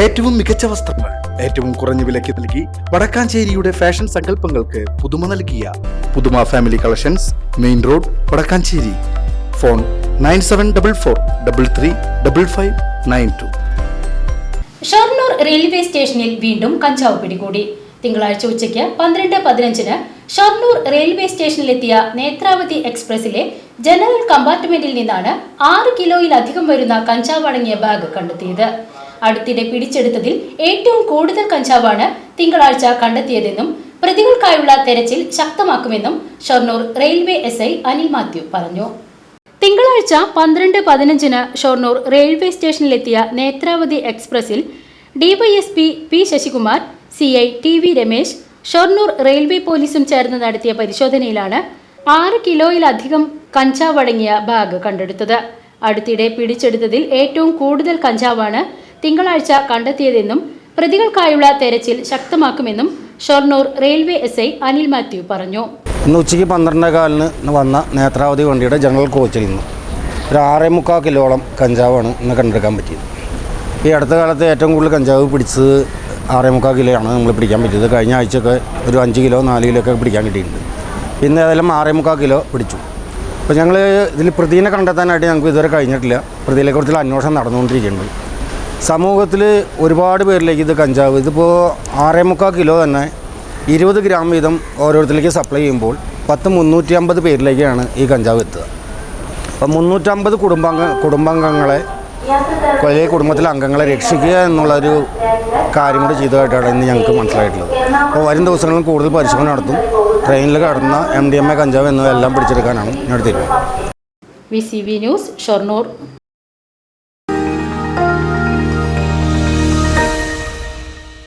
ഏറ്റവും മികച്ച വസ്ത്രങ്ങൾ ഏറ്റവും കുറഞ്ഞ വിലയ്ക്ക് നൽകി വടക്കാഞ്ചേരിയുടെ ഫാഷൻ സങ്കല്പങ്ങൾക്ക് പുതുമ നൽകിയ Puthuma family collections main road Vadakkanchery. Phone nine seven double four double three double five nine two. Shoranur railway സ്റ്റേഷനിൽ വീണ്ടും കഞ്ചാവ് പിടികൂടി. തിങ്കളാഴ്ച ഉച്ചയ്ക്ക് പന്ത്രണ്ട് പതിനഞ്ചിന് ഷൊർണൂർ റെയിൽവേ സ്റ്റേഷനിലെത്തിയ നേത്രാവതി എക്സ്പ്രസിലെ ജനറൽ കമ്പാർട്ട്മെന്റിൽ നിന്നാണ് ആറ് കിലോയിലധികം വരുന്ന കഞ്ചാവ് അടങ്ങിയ ബാഗ് കണ്ടെത്തിയത്. അടുത്തിടെ പിടിച്ചെടുത്തതിൽ ഏറ്റവും കൂടുതൽ കഞ്ചാവാണ് തിങ്കളാഴ്ച കണ്ടെത്തിയതെന്നും പ്രതികൾക്കായുള്ള തെരച്ചിൽ ശക്തമാക്കുമെന്നും Shoranur railway S I Anil Mathew പറഞ്ഞു. തിങ്കളാഴ്ച പന്ത്രണ്ട് പതിനഞ്ചിന് ഷൊർണൂർ റെയിൽവേ സ്റ്റേഷനിലെത്തിയ Netravati എക്സ്പ്രസിൽ DYSP P Sasikumar C I T V Ramesh Shoranur railway പോലീസും ചേർന്ന് നടത്തിയ പരിശോധനയിലാണ് ആറ് കിലോയിലധികം കഞ്ചാവ് അടങ്ങിയ ബാഗ് കണ്ടെടുത്തത്. അടുത്തിടെ പിടിച്ചെടുത്തതിൽ ഏറ്റവും കൂടുതൽ കഞ്ചാവാണ് തിങ്കളാഴ്ച കണ്ടെത്തിയതെന്നും പ്രതികൾക്കായുള്ള തെരച്ചിൽ ശക്തമാക്കുമെന്നും ഷൊർണൂർ റെയിൽവേ എസ് അനിൽ മാത്യു പറഞ്ഞു. ഇന്ന് ഉച്ചയ്ക്ക് പന്ത്രണ്ടേ കാലിന് വന്ന നേത്രാവതി വണ്ടിയുടെ ജനറൽ കോച്ചിൽ നിന്ന്. ഒരു ആറേ മുക്കാൽ കിലോളം കഞ്ചാവാണ് ഇന്ന് കണ്ടെടുക്കാൻ പറ്റിയത്. ഈ അടുത്ത കാലത്ത് ഏറ്റവും കൂടുതൽ കഞ്ചാവ് പിടിച്ചത് ആറേ മുക്കാൽ കിലോയാണ് നമ്മൾ പിടിക്കാൻ പറ്റിയത്. കഴിഞ്ഞ ആഴ്ചയൊക്കെ ഒരു അഞ്ച് കിലോ നാല് കിലോ ഒക്കെ പിടിക്കാൻ കിട്ടിയിട്ടുണ്ട്. ഇന്ന് ഏതായാലും ആറേ മുക്കാൽ കിലോ പിടിച്ചു. അപ്പോൾ ഞങ്ങൾ ഇതിൽ പ്രതിനെ കണ്ടെത്താനായിട്ട് ഞങ്ങൾക്ക് ഇതുവരെ കഴിഞ്ഞിട്ടില്ല. പ്രതിയെക്കുറിച്ചുള്ള അന്വേഷണം നടന്നുകൊണ്ടിരിക്കുന്നുണ്ട്. സമൂഹത്തിൽ ഒരുപാട് പേരിലേക്ക് ഇത് കഞ്ചാവ് ഇതിപ്പോൾ ആറേ മുക്കാൽ കിലോ തന്നെ ഇരുപത് ഗ്രാം വീതം ഓരോരുത്തരിലേക്ക് സപ്ലൈ ചെയ്യുമ്പോൾ പത്ത് മുന്നൂറ്റി അമ്പത് പേരിലേക്കാണ് ഈ കഞ്ചാവ് എത്തുക. അപ്പം മുന്നൂറ്റമ്പത് കുടുംബാംഗ കുടുംബാംഗങ്ങളെ വലിയ കുടുംബത്തിലെ അംഗങ്ങളെ രക്ഷിക്കുക എന്നുള്ളൊരു കാര്യം കൂടി ചെയ്തതായിട്ടാണ് ഇന്ന് ഞങ്ങൾക്ക് മനസ്സിലായിട്ടുള്ളത്. അപ്പോൾ വരും ദിവസങ്ങളിൽ കൂടുതൽ പരിശോധന നടത്തും. ട്രെയിനിൽ കടന്ന എം ഡി എം എ കഞ്ചാവ് എന്നിവയെല്ലാം പിടിച്ചെടുക്കാനാണ് ഞങ്ങളുടെ തീരുമാനം. V C news Shoranur.